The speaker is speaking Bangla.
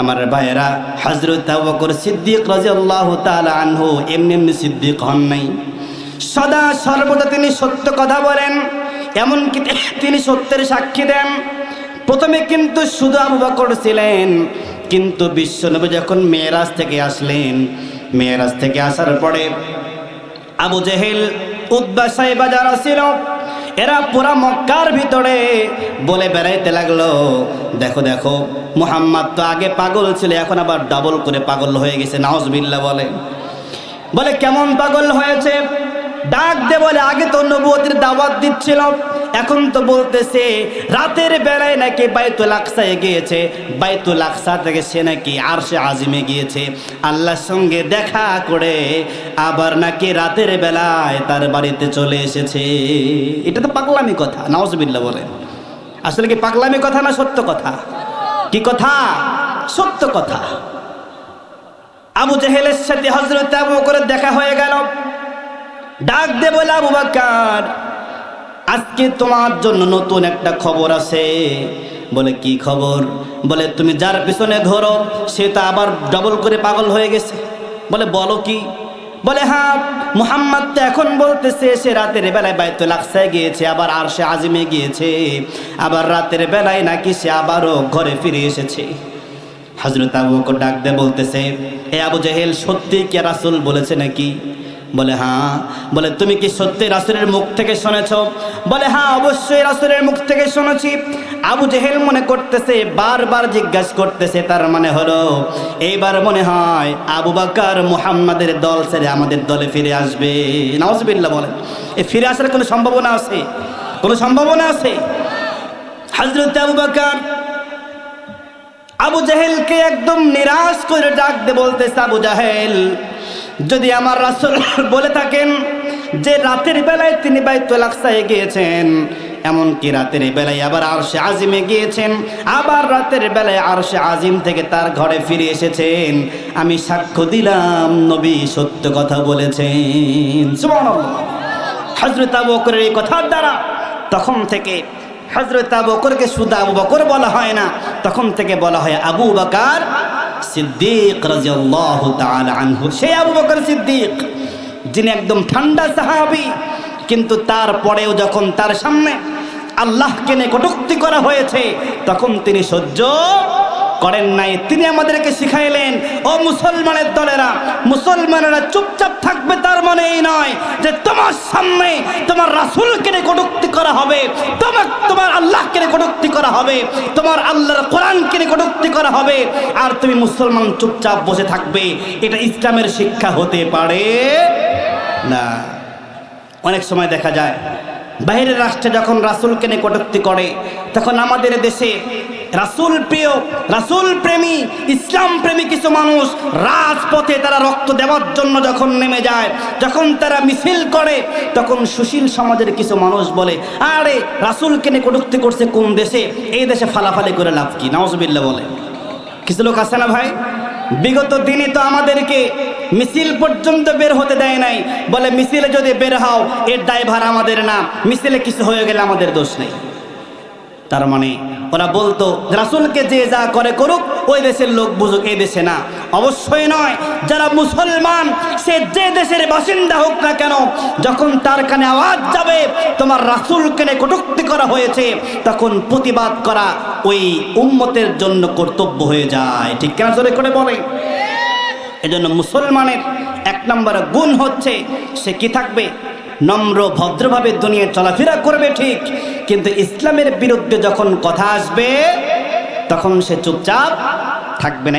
আমার ভাইয়েরা হজরত বকর সিদ্দিক রাজিয়াল্লাহু তাআলা আনহু এমনি এমনি সিদ্দিক হন নাই। সদা সর্বদা তিনি সত্য কথা বলেন, এমনকি তিনি সত্যের সাক্ষী দেন। প্রথমে কিন্তু শুধু আবু বকর ছিলেন, কিন্তু বিশ্বনবী যখন মেয়েরাজ থেকে আসলেন, মেয়েরাজ থেকে আসার পরে আবু জেহেল উদ্বা সাহেবা যারা ছিল এরা পুরা মক্কার ভিতরে বলে বেড়াইতে লাগল। দেখো দেখো, মুহাম্মদ তো আগে পাগল ছিল, এখন আবার ডাবল করে পাগল হয়ে গেছে নাওজবিল্লা বলে। বলে, কেমন পাগল হয়েছে? ডাক দে বলে, আগে তো নবুয়তির দাওয়াত দিচ্ছিল এখন তো বলতেছে, রাতের বেলায় নাকি বাইতুল আকসায় গিয়েছে। বাইতুল আকসা থেকে সে নাকি আর সে আজিমে গিয়েছে। আল্লাহর সঙ্গে দেখা করে আবার নাকি রাতের বেলায় তার বাড়িতে চলে এসেছে। এটা তো পাগলামি কথা নওয়াজবিল্লা বলেন। আসলে কি পাগলামি কথা না সত্য কথা? কি কথা? সত্য কথা। আবু জেহেলের সাথে হজরত আবু করে দেখা হয়ে গেল। ডাক দে বলে, আবু বাক্কার আজকে তোমার জন্য নতুন একটা খবর আছে। বলে, কি খবর? বলে, তুমি যার পিছনে ধরো, সে তো আবার ডবল করে পাগল হয়ে গেছে। বলে, বলো কি? বলে হ্যাঁ মুহাম্মদ তো এখন বলতেছে, সে রাতের বেলায় বাইতুল আকসায় গিয়েছে, আবার আর সে আজিমে গিয়েছে। আবার রাতের বেলায় নাকি সে আবারও ঘরে ফিরে এসেছে। হজরত আবু ডাক দিয়ে বলতেছে, এ আবু জাহেল, সত্যি কি রাসুল বলেছে নাকি? বলে হ্যাঁ। বলে, তুমি কি সত্যি রাসুলের মুখ থেকে শুনেছ? বলে হ্যাঁ অবশ্যই রাসুলের মুখ থেকে শুনেছি। আবু জেহেল মনে করতেছে, বারবার জিজ্ঞাসা করতেছে, তার মানে হলো, এইবার মনে হয় আবু বাকার মুহাম্মাদের দল ছেড়ে আমাদের দলে ফিরে আসবে। নওয়াজবিল্লা বলে এ ফিরে আসার কোনো সম্ভাবনা আছে? কোনো সম্ভাবনা আছে? হজরত আবু বাকার, আবু জাহেলকে একদম নিরাশ করে ডাক দে বলতেছে, আবু জাহেল যদি আমার রাসূল বলে থাকেন যে রাতের বেলায় তিনি বাইতুল আকসায় গিয়েছেন, এমনকি রাতের বেলায় আবার আরশে আজিমে গিয়েছেন, আবার রাতের বেলায় আরশে আজিম থেকে তার ঘরে ফিরে এসেছেন, আমি সাক্ষ্য দিলাম, নবী সত্য কথা বলেছেন। সুবহানাল্লাহ। হযরত আবু এই কথার দ্বারা তখন থেকে হজরত আবু বকরকে শুধু আবু বকর বলা হয় না, তখন থেকে বলা হয় আবু বকার সিদ্দিক রাজিয়াল্লাহ তাআলা আনহু, সেই আবু বকর সিদ্দিক, যিনি একদম ঠান্ডা সাহাবি, কিন্তু তারপরেও যখন তার সামনে আল্লাহকে নিয়ে কটুক্তি করা হয়েছে, তখন তিনি সহ্য করেন নাই। তিনি আমাদেরকে শিখাইলেন, ও মুসলমানের দলেরা মুসলমানেরা চুপচাপ থাকবে, তার মানে এই নয় যে তোমার সামনে তোমার রাসুলকে কটুক্তি করা হবে, তোমার তোমার আল্লাহকে নিয়ে কটুক্তি করা হবে, তোমার আল্লাহর কোরআনকে নিয়ে কটুক্তি করা হবে, আর তুমি মুসলমান চুপচাপ বসে থাকবে। এটা ইসলামের শিক্ষা হতে পারে না। অনেক সময় দেখা যায় বাইরের রাষ্ট্রে যখন রাসুলকে নিয়ে কটুক্তি করে, তখন আমাদের দেশে রাসুল প্রিয়, রাসুল প্রেমী, ইসলাম প্রেমী কিছু মানুষ রাজপথে তারা রক্ত দেওয়ার জন্য যখন নেমে যায়, যখন তারা মিছিল করে, তখন সুশীল সমাজের কিছু মানুষ বলে, আরে, রাসুলকে কেনে কটুক্তি করছে কোন দেশে? এই দেশে ফালাফালি করে লাভ কি? নওয়াজবিল্লা বলে। কিছু লোক আছে না ভাই? বিগত দিনে তো আমাদেরকে মিছিল পর্যন্ত বের হতে দেয় নাই। বলে, মিছিলে যদি বের হও, এর ড্রাইভার আমাদের না। মিছিলে কিছু হয়ে গেলে আমাদের দোষ নেই। তার মানে ওরা বলতো, রাসুলকে যে যা করে করুক, ওই দেশের লোক বুঝুক, এই দেশে না। অবশ্যই নয়, যারা মুসলমান, সে যে দেশের বাসিন্দা হোক না কেন, যখন তার কানে আওয়াজ যাবে, তোমার রাসুলকে নিয়ে কটুক্তি করা হয়েছে, তখন প্রতিবাদ করা ওই উম্মতের জন্য কর্তব্য হয়ে যায়। ঠিক কেন জোরে করে বলে? এজন্য মুসলমানের এক নম্বর গুণ হচ্ছে, সে কি থাকবে? নম্র, ভদ্রভাবে দুনিয়া চলাফেরা করবে ঠিক, কিন্তু ইসলামের বিরুদ্ধে যখন কথা আসবে, তখন সে চুপচাপ থাকবে না।